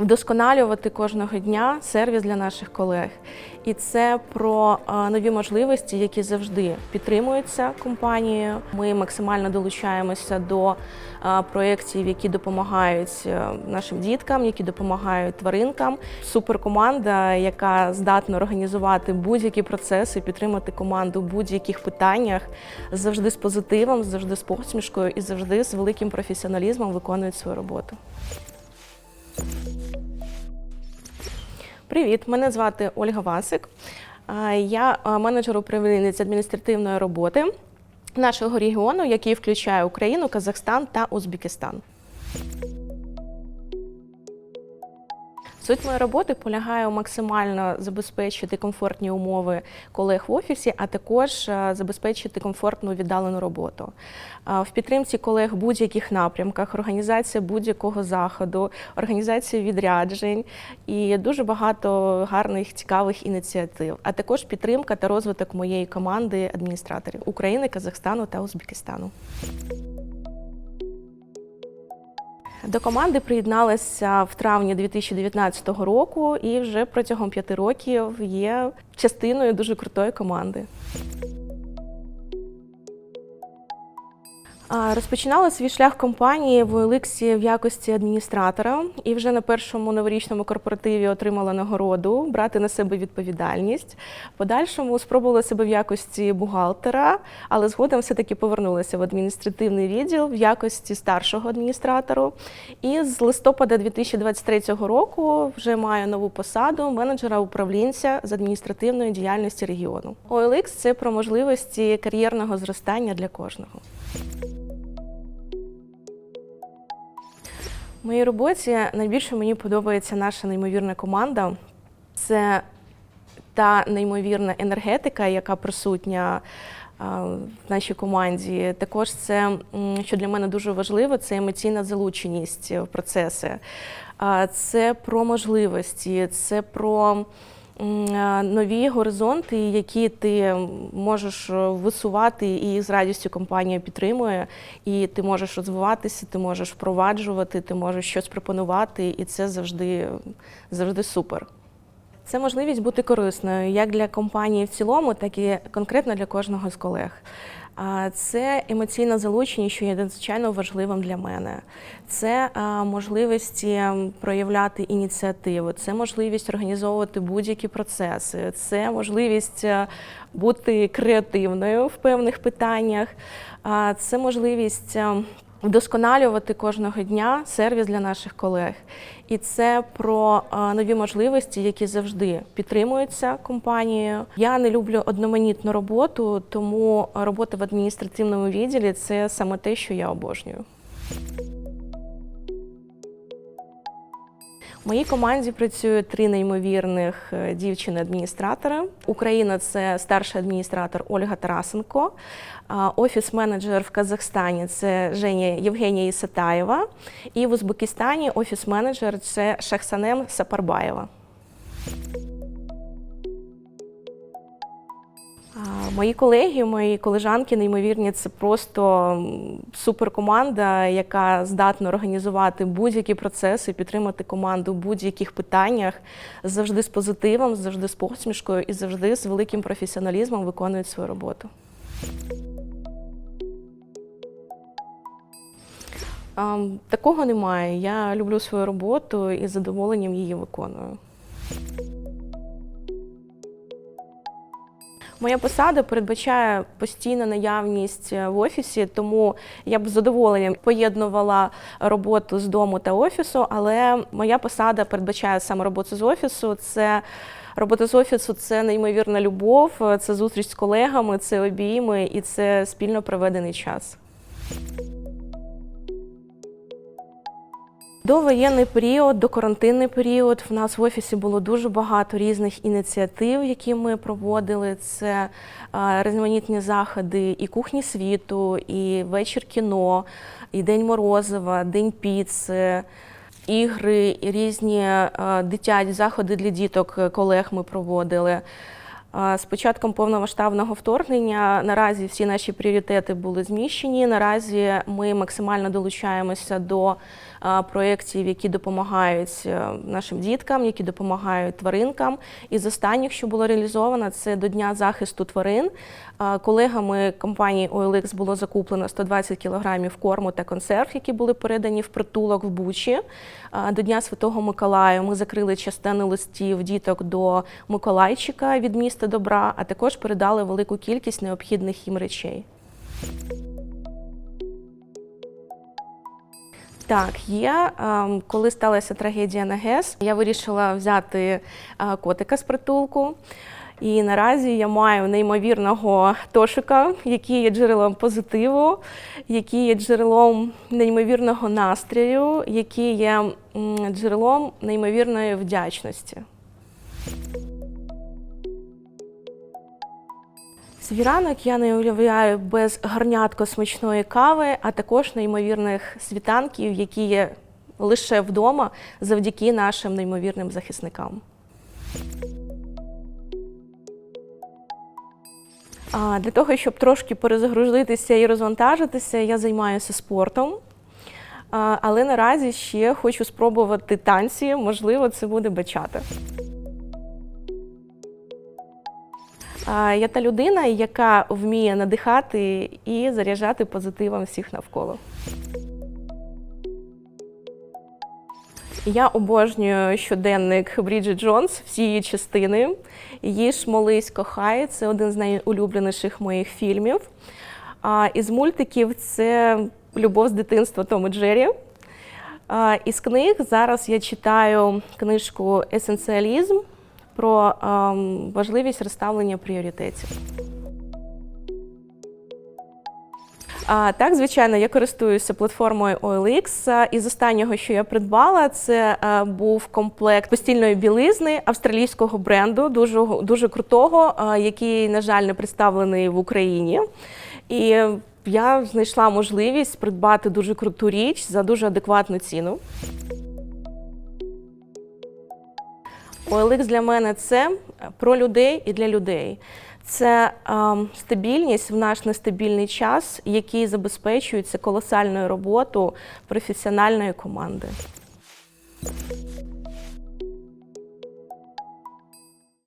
Вдосконалювати кожного дня сервіс для наших колег, і це про е, нові можливості, які завжди підтримуються компанією. Ми максимально долучаємося до е, проєктів, які допомагають е, нашим діткам, які допомагають тваринкам. Суперкоманда, яка здатна організувати будь-які процеси, підтримати команду в будь-яких питаннях, завжди з позитивом, завжди з посмішкою і завжди з великим професіоналізмом виконують свою роботу. Привіт, мене звати Ольга Васик. Я менеджер управління з адміністративної роботи нашого регіону, який включає Україну, Казахстан та Узбекистан. Суть моєї роботи полягає максимально забезпечити комфортні умови колег в офісі, а також е, забезпечити комфортну віддалену роботу. Е, В підтримці колег в будь-яких напрямках, організація будь-якого заходу, організація відряджень і дуже багато гарних цікавих ініціатив, а також підтримка та розвиток моєї команди адміністраторів України, Казахстану та Узбекистану. До команди приєдналася в травні 2019 року і вже протягом п'яти років є частиною дуже крутої команди. Розпочинала свій шлях компанії в OLX в якості адміністратора і вже на першому новорічному корпоративі отримала нагороду брати на себе відповідальність. Подальшому спробувала себе в якості бухгалтера, але згодом все-таки повернулася в адміністративний відділ в якості старшого адміністратору. І з листопада 2023 року вже маю нову посаду менеджера управлінця з адміністративної діяльності регіону. OLX – це про можливості кар'єрного зростання для кожного. Моїй роботі найбільше мені подобається наша неймовірна команда. Це та неймовірна енергетика, яка присутня в нашій команді. Також це, що для мене дуже важливо, це емоційна залученість в процеси. Це про можливості, це про нові горизонти, які ти можеш висувати, і з радістю компанія підтримує. І ти можеш розвиватися, ти можеш впроваджувати, ти можеш щось пропонувати, і це завжди, завжди супер. Це можливість бути корисною як для компанії в цілому, так і конкретно для кожного з колег. Це емоційна залученість, що є надзвичайно важливим для мене. Це можливість проявляти ініціативу, це можливість організовувати будь-які процеси, це можливість бути креативною в певних питаннях, це можливість. Вдосконалювати кожного дня сервіс для наших колег, і це про е, нові можливості, які завжди підтримуються компанією. Я не люблю одноманітну роботу, тому робота в адміністративному відділі це саме те, що я обожнюю. Моїй команді працюють три неймовірних е, дівчини-адміністратори. Україна це старший адміністратор Ольга Тарасенко, офіс-менеджер в Казахстані це Женя Євгенія Ісатаєва, і в Узбекистані офіс-менеджер це Шахсанем Сапарбаєва. Мої колеги, мої колежанки, неймовірні, це просто суперкоманда, яка здатна організувати будь-які процеси, підтримати команду в будь-яких питаннях, завжди з позитивом, завжди з посмішкою і завжди з великим професіоналізмом виконують свою роботу. Такого немає. Я люблю свою роботу і з задоволенням її виконую. Моя посада передбачає постійну наявність е, в офісі, тому я б з задоволенням поєднувала роботу з дому та офісу, але моя посада передбачає саме роботу з офісу. Це робота з офісу це неймовірна любов, це зустріч з колегами, це обійми і це спільно проведений час. До воєнний період, до карантинний період в нас в офісі було дуже багато різних ініціатив, які ми проводили. Це різноманітні заходи і кухні світу, і вечір кіно, і День Морозова, День піци, ігри, і різні дитячі заходи для діток е, колег ми проводили. З початком повномасштабного вторгнення наразі всі наші пріоритети були зміщені. Наразі ми максимально долучаємося до проєктів, які допомагають е, нашим діткам, які допомагають тваринкам. І з останніх, що було реалізовано, це до Дня захисту тварин. Колегами компанії OLX було закуплено 120 кілограмів корму та консерв, які були передані в притулок в Бучі. До Дня Святого Миколая ми закрили частину листів діток до Миколайчика від міста добра, а також передали велику кількість необхідних їм речей. Так, є. Ем, Коли сталася трагедія на ГЕС, я вирішила взяти е, котика з притулку. І наразі я маю неймовірного тошика, який є джерелом позитиву, який є джерелом неймовірного настрою, який є джерелом неймовірної вдячності. Свій ранок я не уявляю без гарнятко смачної кави, а також неймовірних світанків, які є лише вдома завдяки нашим неймовірним захисникам. А Для того, щоб трошки перезагрузитися і розвантажитися, я займаюся спортом. Але наразі ще хочу спробувати танці, можливо, це буде бачата. Я та людина, яка вміє надихати і заряджати позитивом всіх навколо. Я обожнюю щоденник Бріджит Джонс, всі її частини. Їж, молись, кохай це один з найулюбленіших моїх фільмів. А із мультиків це Любов з дитинства Том і Джері. А, із книг зараз я читаю книжку Есенціалізм про ем, важливість розставлення пріоритетів. А, так, звичайно, я користуюся платформою OLX. А, Із останнього, що я придбала, це е, був комплект постільної білизни австралійського бренду, дуже, дуже крутого, а, який, на жаль, не представлений в Україні. І я знайшла можливість придбати дуже круту річ за дуже адекватну ціну. OLX для мене це про людей і для людей. Це ем, стабільність в наш нестабільний час, який забезпечується колосальною роботою професіональної команди.